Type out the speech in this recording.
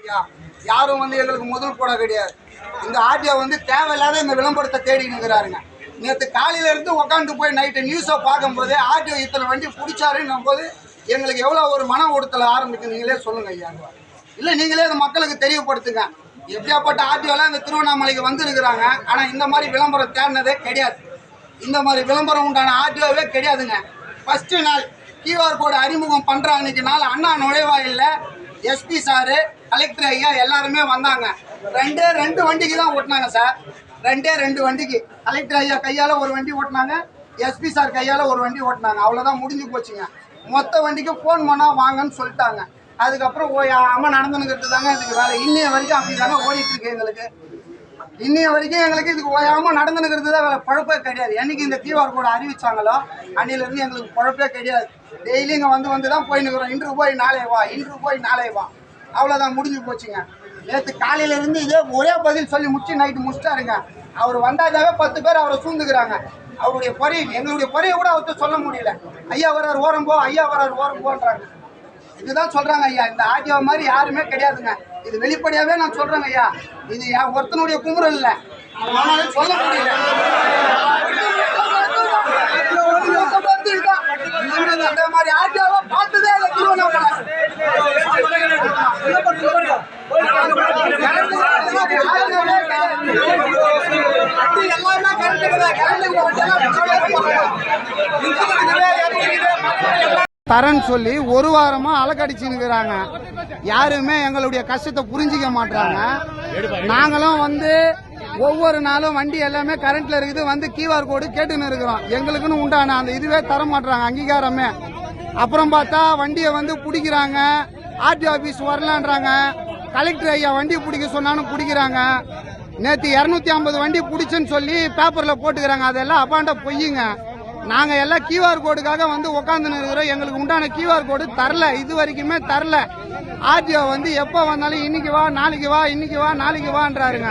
ஐயா, யாரும் வந்து எங்களுக்கு முதல் போட கிடையாது. இந்த ஆர்டிஓ வந்து தேவையில்லாத இந்த விளம்பரத்தை தேடி நிற்கிறாருங்க நேற்று காலையில இருந்து உட்காந்து போய் நைட்டு நியூஸை பார்க்கும்போது ஆர்டிஓ இத்தனை வண்டி பிடிச்சாருன்னும் போது எங்களுக்கு எவ்வளோ ஒரு மன உறுத்தல் ஆரம்பிக்கும் நீங்களே சொல்லுங்க ஐயா. இல்லை நீங்களே இந்த மக்களுக்கு தெரியப்படுத்துங்க. எப்படியாப்பட்ட ஆர்டிஓலாம் இந்த திருவண்ணாமலைக்கு வந்துருக்கிறாங்க ஆனால் இந்த மாதிரி விளம்பரம் தேடினதே கிடையாது. இந்த மாதிரி விளம்பரம் உண்டான ஆர்டிஓவே கிடையாதுங்க. ஃபஸ்ட்டு நாள் கியூஆர் கோடு அறிமுகம் பண்ணுற அன்னைக்கு நாள் அண்ணா நுழைவாயில்ல. எஸ்பி சாரு கலெக்டர் ஐயா எல்லாருமே வந்தாங்க. ரெண்டே ரெண்டு வண்டிக்கு தான் ஓட்டினாங்க சார். ரெண்டே ரெண்டு வண்டிக்கு. கலெக்டர் ஐயா கையால் ஒரு வண்டி ஓட்டினாங்க. எஸ்பி சார் கையால் ஒரு வண்டி ஓட்டினாங்க. அவ்வளோதான் முடிஞ்சு போச்சுங்க. மொத்த வண்டிக்கு ஃபோன் பண்ணால் வாங்கன்னு சொல்லிட்டாங்க. அதுக்கப்புறம் ஓயாமல் நடந்துன்னு தாங்க இதுக்கு வேலை இன்னைய வரைக்கும் அப்படி தாங்க ஓடிட்டு இருக்கு எங்களுக்கு. இன்னைய வரைக்கும் எங்களுக்கு இதுக்கு ஓயாம நடந்துனுக்கிறது தான் வேலை பழப்பே கிடையாது. என்னைக்கு இந்த கியூஆர் கோடு அறிவிச்சாங்களோ அன்னிலிருந்து எங்களுக்கு பழப்பே கிடையாது. டெய்லி இங்கே வந்து வந்து தான் போயின்னு இருக்கிறோம் இன்று போய் நாளை வா இன்று போய் நாளை வா. அவ்வளோதான் முடிஞ்சு போச்சுங்க. நேற்று காலையில இருந்து இதே ஒரே பதில் சொல்லி முடிச்சு நைட்டு முடிச்சிட்டாருங்க. அவர் வந்தாதாவே பத்து பேர் அவரை சூழ்ந்துக்கிறாங்க. அவருடைய குறை எங்களுடைய குறையை கூட அவர்கிட்ட சொல்ல முடியல. ஐயா வரார் ஓரம் போ ஐயா வரார் ஓரம் போன்றாங்க. இதுதான் சொல்றாங்க ஐயா. இந்த ஆடியோ மாதிரி யாருமே கிடையாதுங்க. இது வெளிப்படையாவே நான் சொல்றேங்க ஐயா. இது என் ஒருத்தனுடைய குமுறல் இல்ல. அவனால சொல்ல முடியல. இந்த மாதிரி ஆடியோவை பார்த்ததே இல்லை திருவண்ணாமலை வண்டி எல்லாமே கரண்ட் தரேன்னு சொல்லி ஒரு வாரமா அலக்கடிச்சுன்னுக்குறாங்க. யாருமே எங்களுடைய கஷ்டத்தை புரிஞ்சிக்க மாட்டாங்க நாங்களும் வந்து ஒவ்வொரு நாளும் வண்டி எல்லாமே கரண்ட்ல இருக்குது வந்து கியூஆர் கோடு கேட்டுன்னு இருக்கிறோம். எங்களுக்குன்னு உண்டான அந்த இதுவே தர மாட்டாங்க அங்கீகாரமே. அப்புறம் பார்த்தா வண்டியை வந்து பிடிக்கிறாங்க. RTO office வரலான்றாங்க. கலெக்டர் ஐயா வண்டி பிடிக்க சொன்னாலும் பிடிக்கிறாங்க. நேற்று இரநூத்தி ஐம்பது வண்டி பிடிச்சுன்னு சொல்லி பேப்பர்ல போட்டுக்கிறாங்க. அதெல்லாம் அப்பாண்ட பொய்யுங்க. நாங்க எல்லாம் கியூஆர் கோடுக்காக வந்து உட்காந்து இருக்கிறோம். எங்களுக்கு உண்டான கியூஆர் கோடு தரல. இது வரைக்குமே தரல. ஆர்டிஓ வந்து எப்போ வந்தாலும் இன்னைக்கு வா நாளைக்கு வா இன்னைக்கு வா நாளைக்கு வான்றாருங்க.